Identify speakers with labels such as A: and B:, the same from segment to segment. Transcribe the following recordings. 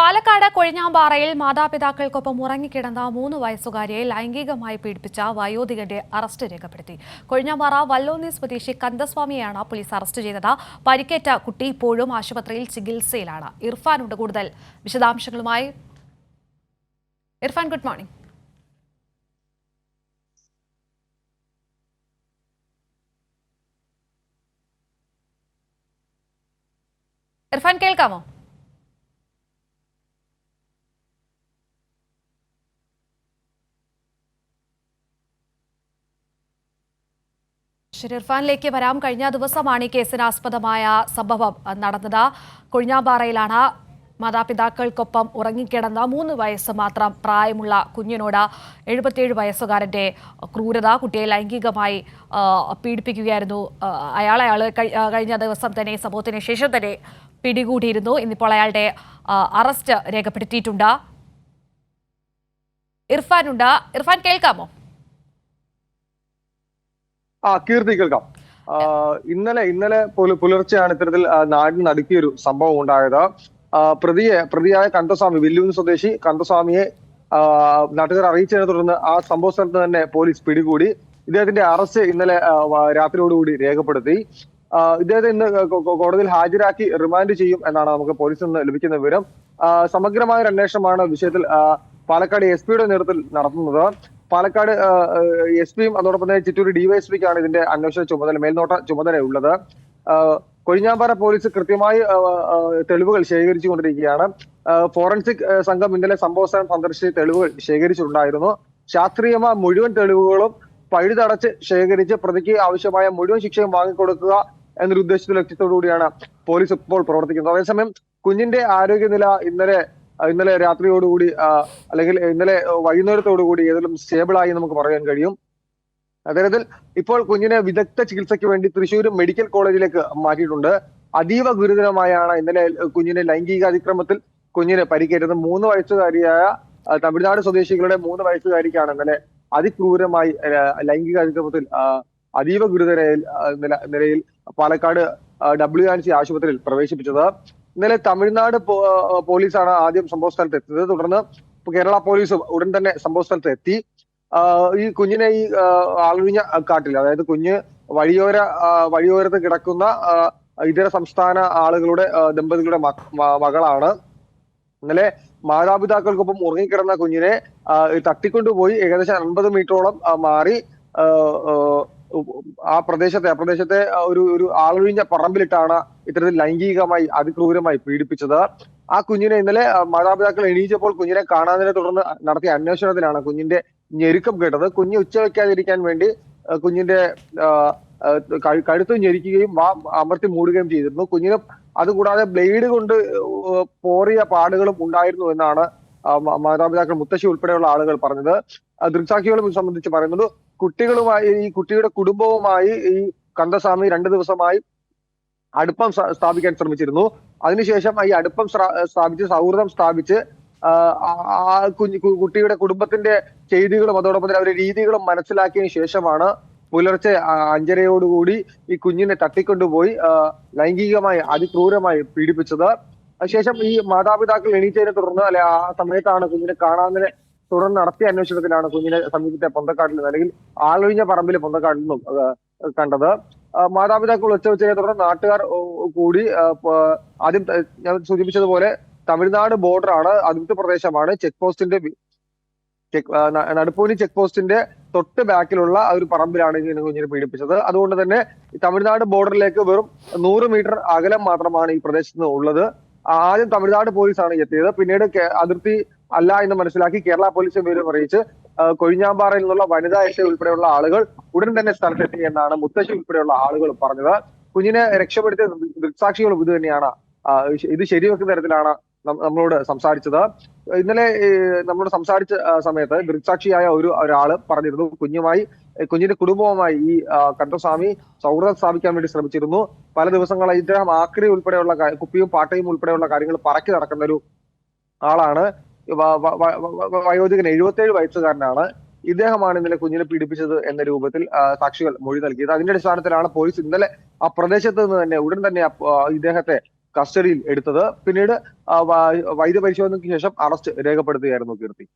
A: പാലക്കാട് കൊഴിഞ്ഞാമ്പാറയിൽ മാതാപിതാക്കൾക്കൊപ്പം ഉറങ്ങിക്കിടന്ന മൂന്ന് വയസ്സുകാരിയെ ലൈംഗികമായി പീഡിപ്പിച്ച വയോധികന്റെ അറസ്റ്റ് രേഖപ്പെടുത്തി. കൊഴിഞ്ഞാമ്പാറ വല്ലോന്നി സ്വദേശി കന്ദസ്വാമിയെയാണ് പോലീസ് അറസ്റ്റ് ചെയ്തത്. പരിക്കേറ്റ കുട്ടി ഇപ്പോഴും ആശുപത്രിയിൽ ചികിത്സയിലാണ്. ഇർഫാനുണ്ട് കൂടുതൽ വിശദാംശങ്ങളുമായി. ഇർഫാൻ ഗുഡ് മോർണിംഗ് ഇർഫാൻ കേൾക്കാമോ? ശരി ഇർഫാനിലേക്ക് വരാം. കഴിഞ്ഞ ദിവസമാണ് ഈ കേസിനാസ്പദമായ സംഭവം നടന്നത്. കൊഴിഞ്ഞാമ്പാറയിലാണ് മാതാപിതാക്കൾക്കൊപ്പം ഉറങ്ങിക്കിടന്ന മൂന്ന് വയസ്സ് മാത്രം പ്രായമുള്ള കുഞ്ഞിനോട് എഴുപത്തിയേഴ് വയസ്സുകാരന്റെ ക്രൂരത കുട്ടിയെ ലൈംഗികമായി പീഡിപ്പിക്കുകയായിരുന്നു. അയാൾ അയാൾ കഴിഞ്ഞ ദിവസം തന്നെ സംഭവത്തിന് ശേഷം തന്നെ പിടികൂടിയിരുന്നു. ഇന്നിപ്പോൾ അയാളുടെ അറസ്റ്റ് രേഖപ്പെടുത്തിയിട്ടുണ്ട്. ഇർഫാനുണ്ട് ഇർഫാൻ കേൾക്കാമോ?
B: ആ കീർത്തി കേൾക്കാം. ഇന്നലെ ഇന്നലെ പുല- പുലർച്ചെയാണ് ഇത്തരത്തിൽ നാടിന് നടുക്കിയൊരു സംഭവം ഉണ്ടായത്. പ്രതിയെ പ്രതിയായ കന്തസ്വാമി വില്ലൂന്ന് സ്വദേശി കന്തസ്വാമിയെ നാട്ടുകാർ അറിയിച്ചതിനെ തുടർന്ന് ആ സംഭവ സ്ഥലത്ത് തന്നെ പോലീസ് പിടികൂടി. ഇദ്ദേഹത്തിന്റെ അറസ്റ്റ് ഇന്നലെ രാത്രിയോടുകൂടി രേഖപ്പെടുത്തി. ഇദ്ദേഹത്തെ ഇന്ന് കോടതിയിൽ ഹാജരാക്കി റിമാൻഡ് ചെയ്യും എന്നാണ് നമുക്ക് പോലീസിൽ നിന്ന് ലഭിക്കുന്ന വിവരം. സമഗ്രമായ ഒരു അന്വേഷണമാണ് വിഷയത്തിൽ പാലക്കാട് എസ് പിയുടെ നേതൃത്വത്തിൽ നടത്തുന്നത്. പാലക്കാട് എസ് പിയും അതോടൊപ്പം തന്നെ ചിറ്റൂർ ഡിവൈഎസ്പിക്കാണ് ഇതിന്റെ അന്വേഷണ ചുമതല മേൽനോട്ട ചുമതലയുള്ളത്. കൊഴിഞ്ഞാമ്പാറ പോലീസ് കൃത്യമായി തെളിവുകൾ ശേഖരിച്ചുകൊണ്ടിരിക്കുകയാണ്. കൊണ്ടിരിക്കുകയാണ് ഫോറൻസിക് സംഘം ഇന്നലെ സംഭവ സ്ഥലം സന്ദർശിച്ച് തെളിവുകൾ ശേഖരിച്ചിട്ടുണ്ടായിരുന്നു. ശാസ്ത്രീയമായ മുഴുവൻ തെളിവുകളും പഴുതടച്ച് ശേഖരിച്ച് പ്രതിക്ക് ആവശ്യമായ മുഴുവൻ ശിക്ഷയും വാങ്ങിക്കൊടുക്കുക എന്നൊരു ഉദ്ദേശത്തിൽ ലക്ഷ്യത്തോടു കൂടിയാണ് പോലീസ് ഇപ്പോൾ പ്രവർത്തിക്കുന്നത്. അതേസമയം കുഞ്ഞിന്റെ ആരോഗ്യനില ഇന്നലെ ഇന്നലെ രാത്രിയോടുകൂടി അല്ലെങ്കിൽ ഇന്നലെ വൈകുന്നേരത്തോടുകൂടി ഏതെങ്കിലും സ്റ്റേബിളായി നമുക്ക് പറയാൻ കഴിയും. അത്തരത്തിൽ ഇപ്പോൾ കുഞ്ഞിനെ വിദഗ്ധ ചികിത്സയ്ക്ക് വേണ്ടി തൃശ്ശൂർ മെഡിക്കൽ കോളേജിലേക്ക് മാറ്റിയിട്ടുണ്ട്. അതീവ ഗുരുതരമായാണ് ഇന്നലെ കുഞ്ഞിനെ ലൈംഗിക അതിക്രമത്തിൽ കുഞ്ഞിന് പരിക്കേറ്റത്. മൂന്ന് വയസ്സുകാരിയായ തമിഴ്നാട് സ്വദേശികളുടെ മൂന്ന് വയസ്സുകാരിക്കാണ് ഇന്നലെ അതിക്രൂരമായി ലൈംഗിക അതിക്രമത്തിൽ അതീവ ഗുരുതര നിലയിൽ പാലക്കാട് ഡബ്ല്യു ആൻ സി ആശുപത്രിയിൽ പ്രവേശിപ്പിച്ചത്. ഇന്നലെ തമിഴ്നാട് പോലീസാണ് ആദ്യം സംഭവ സ്ഥലത്ത് എത്തിയത്. തുടർന്ന് കേരള പോലീസ് ഉടൻ തന്നെ സംഭവ സ്ഥലത്ത് എത്തി. ഈ കുഞ്ഞിനെ ഈ ആളുവിഞ്ഞ കാട്ടിൽ അതായത് കുഞ്ഞ് വഴിയോര വഴിയോരത്ത് കിടക്കുന്ന ഇതര സംസ്ഥാന ആളുകളുടെ ദമ്പതികളുടെ മകളാണ്. ഇന്നലെ മാതാപിതാക്കൾക്കൊപ്പം ഉറങ്ങിക്കിടന്ന കുഞ്ഞിനെ തട്ടിക്കൊണ്ടുപോയി ഏകദേശം അൻപത് മീറ്ററോളം മാറി ആ, പ്രദേശത്തെ ആ പ്രദേശത്തെ ഒരു ഒരു ആളൊഴിഞ്ഞ പറമ്പിലിട്ടാണ് ഇത്തരത്തിൽ ലൈംഗികമായി അതിക്രൂരമായി പീഡിപ്പിച്ചത്. ആ കുഞ്ഞിനെ ഇന്നലെ മാതാപിതാക്കൾ എണീച്ചപ്പോൾ കുഞ്ഞിനെ കാണാതിനെ തുടർന്ന് നടത്തിയ അന്വേഷണത്തിലാണ് കുഞ്ഞിന്റെ ഞെരുക്കം കേട്ടത്. കുഞ്ഞ് ഉച്ച വയ്ക്കാതിരിക്കാൻ വേണ്ടി കുഞ്ഞിന്റെ കഴുത്ത് ഞെരിക്കുകയും വാ അമർത്തി മൂടുകയും ചെയ്തിരുന്നു. കുഞ്ഞിന് അതുകൂടാതെ ബ്ലേഡ് കൊണ്ട് പോറിയ പാടുകളും ഉണ്ടായിരുന്നു എന്നാണ് മാതാപിതാക്കൾ മുത്തശ്ശി ഉൾപ്പെടെയുള്ള ആളുകൾ പറഞ്ഞത്. ദൃക്സാക്ഷികളെ സംബന്ധിച്ച് പറയുന്നത് കുട്ടികളുമായി ഈ കുട്ടിയുടെ കുടുംബവുമായി ഈ കന്ദസ്വാമി രണ്ടു ദിവസമായി അടുപ്പം സ്ഥാപിക്കാൻ ശ്രമിച്ചിരുന്നു. അതിനുശേഷം ഈ അടുപ്പം സ്ഥാപിച്ച് സൗഹൃദം സ്ഥാപിച്ച് കുഞ്ഞ് കുട്ടിയുടെ കുടുംബത്തിന്റെ ചെയ്തികളും അതോടൊപ്പം തന്നെ അവരുടെ രീതികളും മനസ്സിലാക്കിയതിനു ശേഷമാണ് പുലർച്ചെ അഞ്ചരയോടുകൂടി ഈ കുഞ്ഞിനെ തട്ടിക്കൊണ്ടുപോയി ലൈംഗികമായി അതിക്രൂരമായി പീഡിപ്പിച്ചത്. അതിനുശേഷം ഈ മാതാപിതാക്കൾ എണീറ്റതിനെ തുടർന്ന് അല്ലെ ആ സമയത്താണ് കുഞ്ഞിനെ കാണാതിനെ തുടർന്ന് നടത്തിയ അന്വേഷണത്തിലാണ് കുഞ്ഞിനെ സമീപത്തെ പൊന്തക്കാട്ടിൽ നിന്ന് അല്ലെങ്കിൽ ആളൊഴിഞ്ഞ പറമ്പിൽ പൊന്തക്കാട്ടിൽ നിന്നും കണ്ടത്. മാതാപിതാക്കൾ ഒച്ച വെച്ചതിനെ തുടർന്ന് നാട്ടുകാർ കൂടി ആദ്യം ഞാൻ സൂചിപ്പിച്ചതുപോലെ തമിഴ്നാട് ബോർഡറാണ് അതിർത്തി പ്രദേശമാണ്. ചെക്ക് പോസ്റ്റിന്റെ നടുപ്പൂനി ചെക്ക് പോസ്റ്റിന്റെ തൊട്ട് ബാക്കിലുള്ള ഒരു പറമ്പിലാണ് ഇങ്ങനെ കുഞ്ഞിനെ പീഡിപ്പിച്ചത്. അതുകൊണ്ട് തന്നെ തമിഴ്നാട് ബോർഡറിലേക്ക് വെറും നൂറ് മീറ്റർ അകലം മാത്രമാണ് ഈ പ്രദേശത്ത് ഉള്ളത്. ആദ്യം തമിഴ്നാട് പോലീസാണ് എത്തിയത്. പിന്നീട് അതിർത്തി അല്ല എന്ന് മനസ്സിലാക്കി കേരള പോലീസ് വിവരം അറിയിച്ച് കൊഴിഞ്ഞാമ്പാറയിൽ നിന്നുള്ള വനിതാ എസ് ഉൾപ്പെടെയുള്ള ആളുകൾ ഉടൻ തന്നെ സ്ഥലത്തെത്തി എന്നാണ് മുത്തശ്ശി ഉൾപ്പെടെയുള്ള ആളുകൾ പറഞ്ഞത്. കുഞ്ഞിനെ രക്ഷപ്പെടുത്തിയ ദൃക്സാക്ഷികളും ഇത് തന്നെയാണ്. ഇത് ശരിവെക്കുന്ന തരത്തിലാണ് നമ്മളോട് സംസാരിച്ചത്. ഇന്നലെ നമ്മളോട് സംസാരിച്ച സമയത്ത് ദൃക്സാക്ഷിയായ ഒരു ഒരാൾ പറഞ്ഞിരുന്നു. കുഞ്ഞുമായി കുഞ്ഞിന്റെ കുടുംബവുമായി ഈ കണ്ടസ്വാമി സൗഹൃദം സ്ഥാപിക്കാൻ വേണ്ടി ശ്രമിച്ചിരുന്നു. പല ദിവസങ്ങളായി ഇദ്ദേഹം ആക്രി ഉൾപ്പെടെയുള്ള കുപ്പിയും പാട്ടയും ഉൾപ്പെടെയുള്ള കാര്യങ്ങൾ പറക്കി നടക്കുന്ന ഒരു ആളാണ് വയോധികൻ എഴുപത്തേഴ് വയസ്സുകാരനാണ്. ഇദ്ദേഹമാണ് ഇന്നലെ കുഞ്ഞിനെ പീഡിപ്പിച്ചത് എന്ന രൂപത്തിൽ സാക്ഷികൾ മൊഴി നൽകിയത് അതിന്റെ അടിസ്ഥാനത്തിലാണ് പോലീസ് ഇന്നലെ ആ പ്രദേശത്ത് നിന്ന് തന്നെ ഉടൻ തന്നെ ഇദ്ദേഹത്തെ കസ്റ്റഡിയിൽ എടുത്തത്. പിന്നീട് വൈദ്യപരിശോധനയ്ക്ക് ശേഷം അറസ്റ്റ് രേഖപ്പെടുത്തുകയായിരുന്നു കീർത്തി.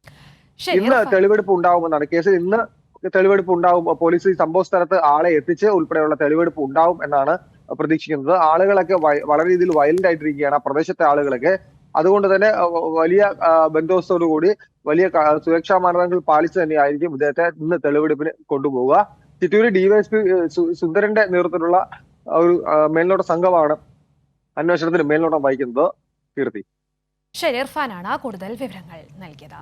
B: ഇന്ന്. തെളിവെടുപ്പ് ഉണ്ടാവുമെന്നാണ് കേസിൽ ഇന്ന് തെളിവെടുപ്പ് ഉണ്ടാവും. പോലീസ് ഈ സംഭവ സ്ഥലത്ത് ആളെ എത്തിച്ച് ഉൾപ്പെടെയുള്ള തെളിവെടുപ്പ് ഉണ്ടാവും എന്നാണ് പ്രതീക്ഷിക്കുന്നത്. ആളുകളൊക്കെ വളരെ രീതിയിൽ വയലന്റ് ആയിട്ടിരിക്കുകയാണ് ആ പ്രദേശത്തെ ആളുകളൊക്കെ. അതുകൊണ്ട് തന്നെ വലിയ ആ, കൂടി വലിയ സുരക്ഷാ മാനദണ്ഡങ്ങൾ പാലിച്ചു തന്നെയായിരിക്കും ഇദ്ദേഹത്തെ ഇന്ന് തെളിവെടുപ്പിന് കൊണ്ടുപോവുക. ചിറ്റൂര് ഡിവൈഎസ്പി സുന്ദരന്റെ നേതൃത്വത്തിലുള്ള ഒരു മേൽനോട്ട സംഘമാണ് അന്വേഷണത്തിന് മേൽനോട്ടം വഹിക്കുന്നത്. കീർത്തി.
A: ശരി കൂടുതൽ വിവരങ്ങൾ നൽകിയത്.